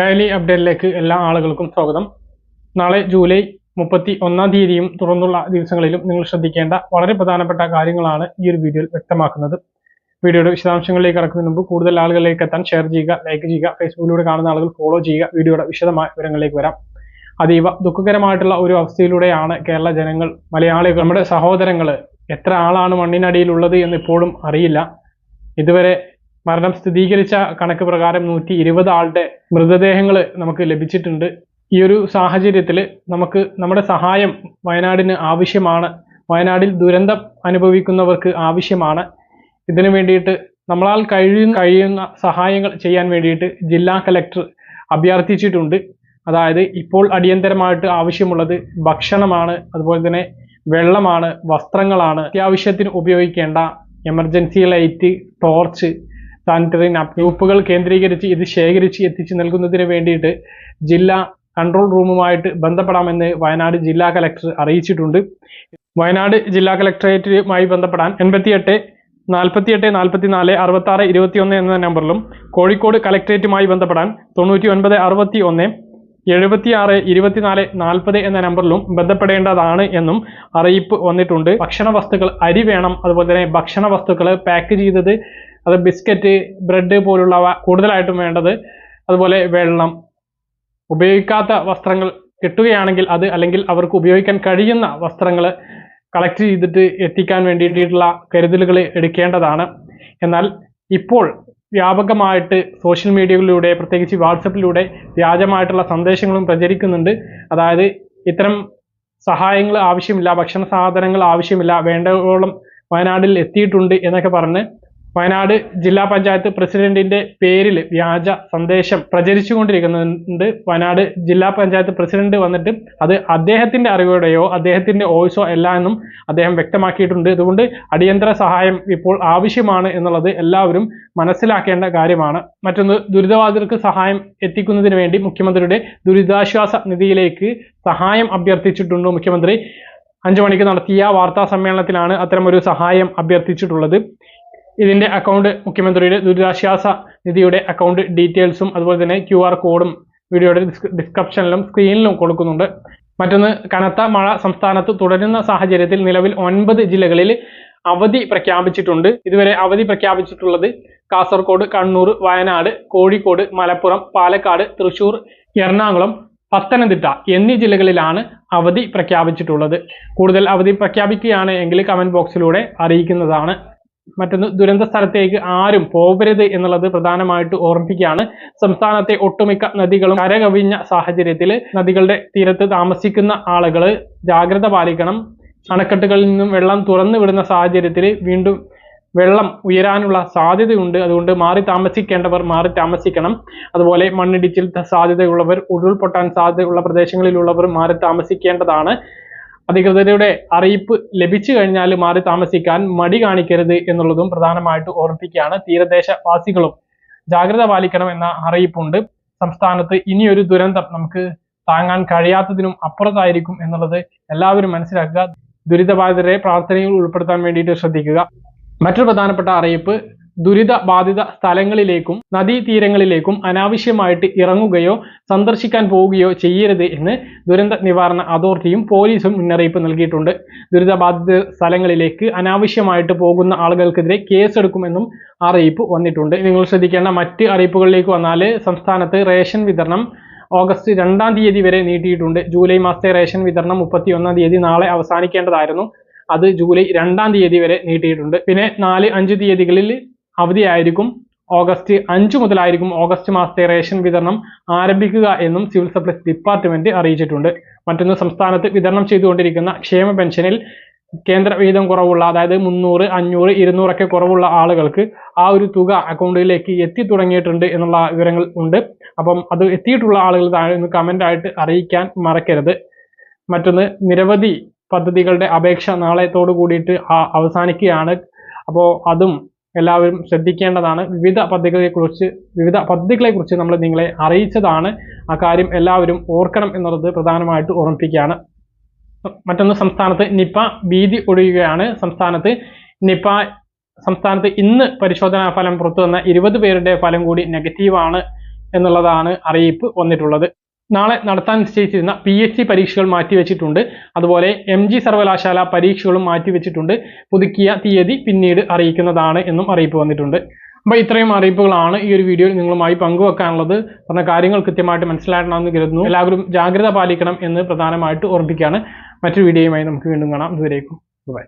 Daily അപ്ഡേറ്റിലേക്ക് എല്ലാ ആളുകൾക്കും സ്വാഗതം. നാളെ ജൂലൈ മുപ്പത്തി ഒന്നാം തീയതിയും തുറന്നുള്ള ദിവസങ്ങളിലും നിങ്ങൾ ശ്രദ്ധിക്കേണ്ട വളരെ പ്രധാനപ്പെട്ട കാര്യങ്ങളാണ് ഈ ഒരു വീഡിയോയിൽ വ്യക്തമാക്കുന്നത്. വീഡിയോയുടെ വിശദാംശങ്ങളിലേക്ക് കടക്കുന്നതിന് മുമ്പ് കൂടുതൽ ആളുകളിലേക്ക് എത്താൻ ഷെയർ ചെയ്യുക ലൈക്ക് ചെയ്യുക ഫേസ്ബുക്കിലൂടെ കാണുന്ന ആളുകൾ ഫോളോ ചെയ്യുക വീഡിയോയുടെ വിശദമായ വിവരങ്ങളിലേക്ക് വരാം. അതീവ ദുഃഖകരമായിട്ടുള്ള ഒരു അവസ്ഥയിലൂടെയാണ് കേരള ജനങ്ങൾ മലയാളികൾ നമ്മുടെ സഹോദരങ്ങൾ എത്ര ആളാണ് മണ്ണിനടിയിലുള്ളത് എന്ന് ഇപ്പോഴും അറിയില്ല. ഇതുവരെ മരണം സ്ഥിരീകരിച്ച കണക്ക് പ്രകാരം നൂറ്റി ഇരുപത് ആളുടെ മൃതദേഹങ്ങൾ നമുക്ക് ലഭിച്ചിട്ടുണ്ട്. ഈ ഒരു സാഹചര്യത്തിൽ നമുക്ക് നമ്മുടെ സഹായം വയനാടിന് ആവശ്യമാണ്. വയനാടിൽ ദുരന്തം അനുഭവിക്കുന്നവർക്ക് ആവശ്യമാണ്. ഇതിനു വേണ്ടിയിട്ട് നമ്മളാൽ കഴിയുന്ന കഴിയുന്ന സഹായങ്ങൾ ചെയ്യാൻ വേണ്ടിയിട്ട് ജില്ലാ കലക്ടർ അഭ്യർത്ഥിച്ചിട്ടുണ്ട്. അതായത് ഇപ്പോൾ അടിയന്തരമായിട്ട് ആവശ്യമുള്ളത് ഭക്ഷണമാണ് അതുപോലെ തന്നെ വെള്ളമാണ് വസ്ത്രങ്ങളാണ്. അത്യാവശ്യത്തിന് ഉപയോഗിക്കേണ്ട എമർജൻസി ലൈറ്റ് ടോർച്ച് സാനിറ്ററി നാപ്കിനുപ്പുകൾ കേന്ദ്രീകരിച്ച് ഇത് ശേഖരിച്ച് എത്തിച്ചു നൽകുന്നതിന് വേണ്ടിയിട്ട് ജില്ലാ കൺട്രോൾ റൂമുമായിട്ട് ബന്ധപ്പെടാമെന്ന് വയനാട് ജില്ലാ കലക്ടർ അറിയിച്ചിട്ടുണ്ട്. വയനാട് ജില്ലാ കലക്ടറേറ്റുമായി ബന്ധപ്പെടാൻ എൺപത്തിയെട്ട് നാൽപ്പത്തിയെട്ട് നാൽപ്പത്തിനാല് അറുപത്തി ആറ് ഇരുപത്തിയൊന്ന് എന്ന നമ്പറിലും കോഴിക്കോട് കലക്ടറേറ്റുമായി ബന്ധപ്പെടാൻ തൊണ്ണൂറ്റി ഒൻപത് അറുപത്തി ഒന്ന് എഴുപത്തിയാറ് ഇരുപത്തിനാല് നാൽപ്പത് എന്ന നമ്പറിലും ബന്ധപ്പെടേണ്ടതാണ് എന്നും അറിയിപ്പ് വന്നിട്ടുണ്ട്. ഭക്ഷണ വസ്തുക്കൾ അരി വേണം അതുപോലെ തന്നെ ഭക്ഷണ വസ്തുക്കൾ പാക്ക് ചെയ്തത് അത് ബിസ്ക്കറ്റ് ബ്രെഡ് പോലുള്ളവ കൂടുതലായിട്ടും വേണ്ടത് അതുപോലെ വെള്ളം. ഉപയോഗിക്കാത്ത വസ്ത്രങ്ങൾ കിട്ടുകയാണെങ്കിൽ അത് അല്ലെങ്കിൽ അവർക്ക് ഉപയോഗിക്കാൻ കഴിയുന്ന വസ്ത്രങ്ങൾ കളക്ട് ചെയ്തിട്ട് എത്തിക്കാൻ വേണ്ടിയിട്ടുള്ള കരുതലുകൾ എടുക്കേണ്ടതാണ്. എന്നാൽ ഇപ്പോൾ വ്യാപകമായിട്ട് സോഷ്യൽ മീഡിയകളിലൂടെ പ്രത്യേകിച്ച് വാട്സപ്പിലൂടെ വ്യാജമായിട്ടുള്ള സന്ദേശങ്ങളും പ്രചരിക്കുന്നുണ്ട്. അതായത് ഇത്തരം സഹായങ്ങൾ ആവശ്യമില്ല ഭക്ഷണ സാധനങ്ങൾ ആവശ്യമില്ല വേണ്ടവോളം വയനാട്ടിൽ എത്തിയിട്ടുണ്ട് എന്നൊക്കെ പറഞ്ഞ് വയനാട് ജില്ലാ പഞ്ചായത്ത് പ്രസിഡന്റിന്റെ പേരിൽ വ്യാജ സന്ദേശം പ്രചരിച്ചുകൊണ്ടിരിക്കുന്നുണ്ട്. വയനാട് ജില്ലാ പഞ്ചായത്ത് പ്രസിഡന്റ് വന്നിട്ട് അത് അദ്ദേഹത്തിന്റെ അറിവോടെയോ അദ്ദേഹത്തിന്റെ വോയിസോ അല്ല എന്നും അദ്ദേഹം വ്യക്തമാക്കിയിട്ടുണ്ട്. അതുകൊണ്ട് അടിയന്തര സഹായം ഇപ്പോൾ ആവശ്യമാണ് എന്നുള്ളത് എല്ലാവരും മനസ്സിലാക്കേണ്ട കാര്യമാണ്. മറ്റൊന്ന് ദുരിതബാധിതർക്ക് സഹായം എത്തിക്കുന്നതിന് വേണ്ടി മുഖ്യമന്ത്രിയുടെ ദുരിതാശ്വാസ നിധിയിലേക്ക് സഹായം അഭ്യർത്ഥിച്ചിട്ടുണ്ട് മുഖ്യമന്ത്രി? അഞ്ചു മണിക്ക് നടത്തിയ വാർത്താ സമ്മേളനത്തിലാണ് അത്തരമൊരു സഹായം അഭ്യർത്ഥിച്ചിട്ടുള്ളത്. ഇതിന്റെ അക്കൗണ്ട് മുഖ്യമന്ത്രിയുടെ ദുരിതാശ്വാസ നിധിയുടെ അക്കൗണ്ട് ഡീറ്റെയിൽസും അതുപോലെ തന്നെ ക്യു ആർ കോഡും വീഡിയോയുടെ ഡിസ്ക്രിപ്ഷനിലും സ്ക്രീനിലും കൊടുക്കുന്നുണ്ട്. മറ്റൊന്ന് കനത്ത മഴ സംസ്ഥാനത്ത് തുടരുന്ന സാഹചര്യത്തിൽ നിലവിൽ ഒൻപത് ജില്ലകളിൽ അവധി പ്രഖ്യാപിച്ചിട്ടുണ്ട്. ഇതുവരെ അവധി പ്രഖ്യാപിച്ചിട്ടുള്ളത് കാസർഗോഡ് കണ്ണൂർ വയനാട് കോഴിക്കോട് മലപ്പുറം പാലക്കാട് തൃശൂർ എറണാകുളം പത്തനംതിട്ട എന്നീ ജില്ലകളിലാണ് അവധി പ്രഖ്യാപിച്ചിട്ടുള്ളത്. കൂടുതൽ അവധി പ്രഖ്യാപിക്കുകയാണ് എങ്കിൽ കമന്റ് ബോക്സിലൂടെ അറിയിക്കുന്നതാണ്. മറ്റൊന്ന് ദുരന്ത സ്ഥലത്തേക്ക് ആരും പോകരുത് എന്നുള്ളത് പ്രധാനമായിട്ട് ഓർമ്മിപ്പിക്കുകയാണ്. സംസ്ഥാനത്തെ ഒട്ടുമിക്ക നദികളും കരകവിഞ്ഞ സാഹചര്യത്തിൽ നദികളുടെ തീരത്ത് താമസിക്കുന്ന ആളുകൾ ജാഗ്രത പാലിക്കണം. അണക്കെട്ടുകളിൽ നിന്നും വെള്ളം തുറന്നു വിടുന്ന സാഹചര്യത്തിൽ വീണ്ടും വെള്ളം ഉയരാനുള്ള സാധ്യതയുണ്ട്. അതുകൊണ്ട് മാറി താമസിക്കേണ്ടവർ മാറി താമസിക്കണം. അതുപോലെ മണ്ണിടിച്ചിൽ സാധ്യതയുള്ളവർ ഉരുൾപൊട്ടാൻ സാധ്യതയുള്ള പ്രദേശങ്ങളിലുള്ളവർ മാറി താമസിക്കേണ്ടതാണ്. അധികൃതരുടെ അറിയിപ്പ് ലഭിച്ചു കഴിഞ്ഞാൽ മാറി താമസിക്കാൻ മടി കാണിക്കരുത് എന്നുള്ളതും പ്രധാനമായിട്ട് ഓർമ്മിപ്പിക്കുകയാണ് തീരദേശവാസികളും. ജാഗ്രത പാലിക്കണം എന്ന അറിയിപ്പുണ്ട്. സംസ്ഥാനത്ത് ഇനിയൊരു ദുരന്തം നമുക്ക് താങ്ങാൻ കഴിയാത്തതിനും അപ്പുറത്തായിരിക്കും എന്നുള്ളത് എല്ലാവരും മനസ്സിലാക്കുക. ദുരിതബാധിതരെ പ്രാർത്ഥനയിൽ ഉൾപ്പെടുത്താൻ വേണ്ടിയിട്ട് ശ്രദ്ധിക്കുക. മറ്റൊരു പ്രധാനപ്പെട്ട അറിയിപ്പ് ദുരിത ബാധിത സ്ഥലങ്ങളിലേക്കും നദീതീരങ്ങളിലേക്കും അനാവശ്യമായിട്ട് ഇറങ്ങുകയോ സന്ദർശിക്കാൻ പോവുകയോ ചെയ്യരുത് എന്ന് ദുരന്ത നിവാരണ അതോറിറ്റിയും പോലീസും മുന്നറിയിപ്പ് നൽകിയിട്ടുണ്ട്. ദുരിതബാധിത സ്ഥലങ്ങളിലേക്ക് അനാവശ്യമായിട്ട് പോകുന്ന ആളുകൾക്കെതിരെ കേസെടുക്കുമെന്നും അറിയിപ്പ് വന്നിട്ടുണ്ട്. നിങ്ങൾ ശ്രദ്ധിക്കേണ്ട മറ്റ് അറിയിപ്പുകളിലേക്ക് വന്നാൽ സംസ്ഥാനത്ത് റേഷൻ വിതരണം ഓഗസ്റ്റ് രണ്ടാം തീയതി വരെ നീട്ടിയിട്ടുണ്ട്. ജൂലൈ മാസത്തെ റേഷൻ വിതരണം മുപ്പത്തി ഒന്നാം തീയതി നാളെ അവസാനിക്കേണ്ടതായിരുന്നു. അത് ജൂലൈ രണ്ടാം തീയതി വരെ നീട്ടിയിട്ടുണ്ട്. പിന്നെ നാല് അഞ്ച് തീയതികളിൽ അവധിയായിരിക്കും ഓഗസ്റ്റ് അഞ്ചു മുതലായിരിക്കും ഓഗസ്റ്റ് മാസത്തെ റേഷൻ വിതരണം ആരംഭിക്കുക എന്നും സിവിൽ സപ്ലൈസ് ഡിപ്പാർട്ട്മെന്റ് അറിയിച്ചിട്ടുണ്ട്. മറ്റൊന്ന് സംസ്ഥാനത്ത് വിതരണം ചെയ്തുകൊണ്ടിരിക്കുന്ന ക്ഷേമ പെൻഷനിൽ കേന്ദ്ര വിഹിതം കുറവുള്ള അതായത് മുന്നൂറ് അഞ്ഞൂറ് ഇരുന്നൂറൊക്കെ കുറവുള്ള ആളുകൾക്ക് ആ ഒരു തുക അക്കൗണ്ടിലേക്ക് എത്തി തുടങ്ങിയിട്ടുണ്ട് എന്നുള്ള വിവരങ്ങൾ ഉണ്ട്. അപ്പം അത് എത്തിയിട്ടുള്ള ആളുകൾ താഴെ ഒന്ന് കമന്റ് ആയിട്ട് അറിയിക്കാൻ മറക്കരുത്. മറ്റൊന്ന് നിരവധി പദ്ധതികളുടെ അപേക്ഷ നാളെത്തോടു കൂടിയിട്ട് അവസാനിക്കുകയാണ്. അപ്പോൾ അതും എല്ലാവരും ശ്രദ്ധിക്കേണ്ടതാണ്. വിവിധ പദ്ധതികളെക്കുറിച്ച് വിവിധ പദ്ധതികളെക്കുറിച്ച് നമ്മൾ നിങ്ങളെ അറിയിച്ചതാണ്. ആ കാര്യം എല്ലാവരും ഓർക്കണം എന്നുള്ളത് പ്രധാനമായിട്ട് ഓർമ്മിപ്പിക്കുകയാണ്. മറ്റൊന്ന് സംസ്ഥാനത്ത് നിപ്പ ഭീതി ഒഴിയുകയാണ്. സംസ്ഥാനത്ത് നിപ്പ സംസ്ഥാനത്ത് ഇന്ന് പരിശോധനാ ഫലം പുറത്തു വന്ന ഇരുപത് പേരുടെ ഫലം കൂടി നെഗറ്റീവാണ് എന്നുള്ളതാണ് അറിയിപ്പ് വന്നിട്ടുള്ളത്. നാളെ നടത്താൻ നിശ്ചയിച്ചിരുന്ന പി എച്ച് സി പരീക്ഷകൾ മാറ്റിവെച്ചിട്ടുണ്ട് അതുപോലെ എം ജി സർവകലാശാല പരീക്ഷകളും മാറ്റിവെച്ചിട്ടുണ്ട് പുതുക്കിയ തീയതി പിന്നീട് അറിയിക്കുന്നതാണ് എന്നും അറിയിപ്പ് വന്നിട്ടുണ്ട്. അപ്പോൾ ഇത്രയും അറിയിപ്പുകളാണ് ഈ ഒരു വീഡിയോയിൽ നിങ്ങളുമായി പങ്കുവെക്കാനുള്ളത്. പറഞ്ഞ കാര്യങ്ങൾ കൃത്യമായിട്ട് മനസ്സിലാക്കണമെന്ന് കരുതുന്നു. എല്ലാവരും ജാഗ്രത പാലിക്കണം എന്ന് പ്രധാനമായിട്ട് ഓർമ്മിക്കുകയാണ് മറ്റൊരു വീഡിയോയുമായി നമുക്ക് വീണ്ടും കാണാം. ഇതുവരേക്കും ബൈ